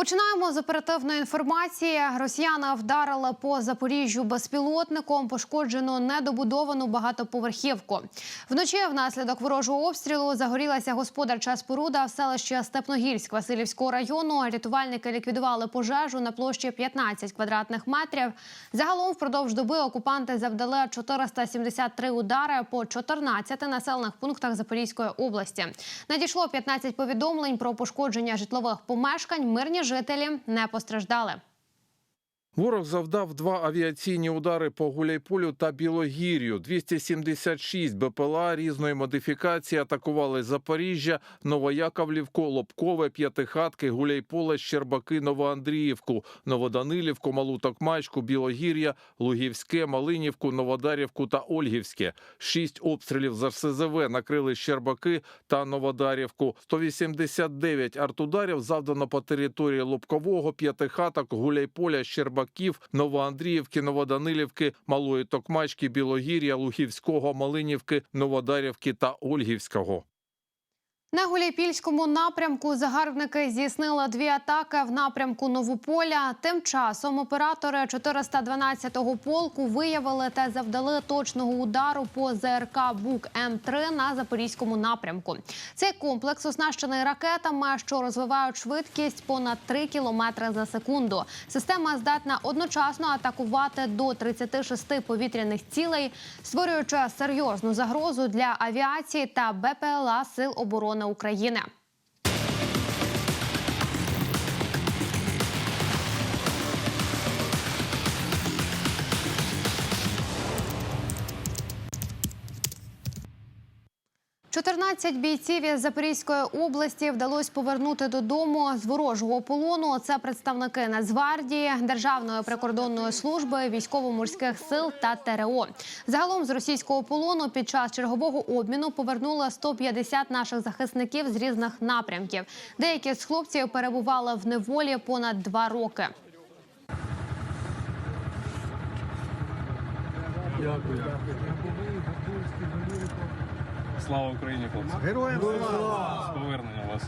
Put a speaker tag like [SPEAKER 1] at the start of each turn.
[SPEAKER 1] Починаємо з оперативної інформації. Росіяна вдарила по Запоріжжю безпілотником, пошкоджено недобудовану багатоповерхівку. Вночі внаслідок ворожого обстрілу загорілася господарча споруда в селищі Степногірськ Васильівського району. Рятувальники ліквідували пожежу на площі 15 квадратних метрів. Загалом впродовж доби окупанти завдали 473 удари по 14 населених пунктах Запорізької області. Надійшло 15 повідомлень про пошкодження житлових помешкань. Мирні жителі не постраждали.
[SPEAKER 2] Ворог завдав два авіаційні удари по Гуляйполю та Білогір'ю. 276 БПЛА різної модифікації атакували Запоріжжя, Новояковлівку, Лобкове, П'ятихатки, Гуляйполе, Щербаки, Новоандріївку, Новоданилівку, Малу Токмачку, Білогір'я, Лугівське, Малинівку, Новодарівку та Ольгівське. Шість обстрілів з РСЗВ накрили Щербаки та Новодарівку. 189 артударів завдано по території Лобкового, П'ятихаток, Гуляйполя, Щербаків, Новоандріївки, Новоданилівки, Малої Токмачки, Білогір'я, Лухівського, Малинівки, Новодарівки та Ольгівського.
[SPEAKER 1] На Гуляйпільському напрямку загарбники здійснили дві атаки в напрямку Новополя. Тим часом оператори 412-го полку виявили та завдали точного удару по ЗРК Бук М3 на запорізькому напрямку. Цей комплекс оснащений ракетами, що розвивають швидкість понад 3 кілометри за секунду. Система здатна одночасно атакувати до 36 повітряних цілей, створюючи серйозну загрозу для авіації та БПЛА Сил оборони України. «14 бійців із Запорізької області вдалося повернути додому з ворожого полону. Це представники Нацгвардії, Державної прикордонної служби, військово-морських сил та ТРО. Загалом з російського полону під час чергового обміну повернули 150 наших захисників з різних напрямків. Деякі з хлопців перебували в неволі понад два роки.
[SPEAKER 3] Слава Україні, хлопці!
[SPEAKER 4] Героям слава!
[SPEAKER 3] З повернення вас.